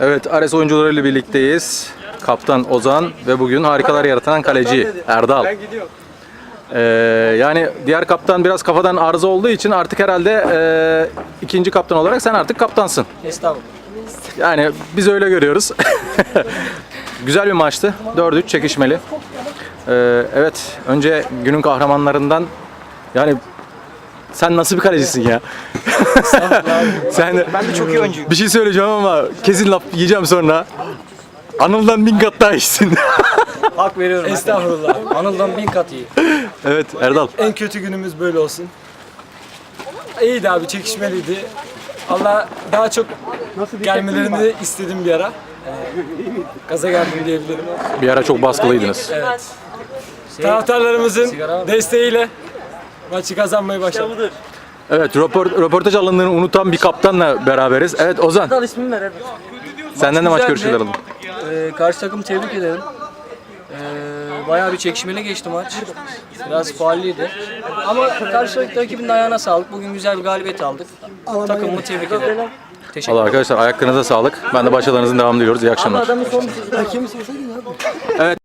Evet, Ares oyuncularıyla birlikteyiz. Kaptan Ozan ve bugün harikalar yaratan kaleci Erdal. Ee, yani diğer kaptan biraz kafadan arıza olduğu için artık herhalde e, ikinci kaptan olarak sen artık kaptansın. Estağfurullah. Yani biz öyle görüyoruz. Güzel bir maçtı. 4-3 çekişmeli. Ee, evet, önce günün kahramanlarından yani sen nasıl bir kalecisin ya? sen Ben de çok iyi oyuncuyum. bir şey söyleyeceğim ama kesin laf yiyeceğim sonra. Anıl'dan bin kat daha iyisin. Hak veriyorum. Estağfurullah. Anıl'dan bin kat iyi. evet Erdal. En kötü günümüz böyle olsun. İyiydi abi, çekişmeliydi. Allah daha çok gelmelerini istedim bir ara. Ee, Gaza geldim diyebilirim. Bir ara çok baskılıydınız. Evet. Taraftarlarımızın desteğiyle maçı kazanmayı başardık. Evet röport- röportaj alanlarını unutan bir kaptanla beraberiz. Evet Ozan Dal ismini ver senden de maç görüşleri alalım. Ee, karşı takım tebrik ederim. Ee, bayağı bir çekişmeli geçti maç. Biraz faalliydi. Ama karşı rakibin ayağına sağlık. Bugün güzel bir galibiyet aldık. Takımımı tebrik ederim. Teşekkür Valla arkadaşlar ayaklarınıza sağlık. Ben de başarılarınızın devamını diliyoruz. İyi akşamlar. Adamın son Evet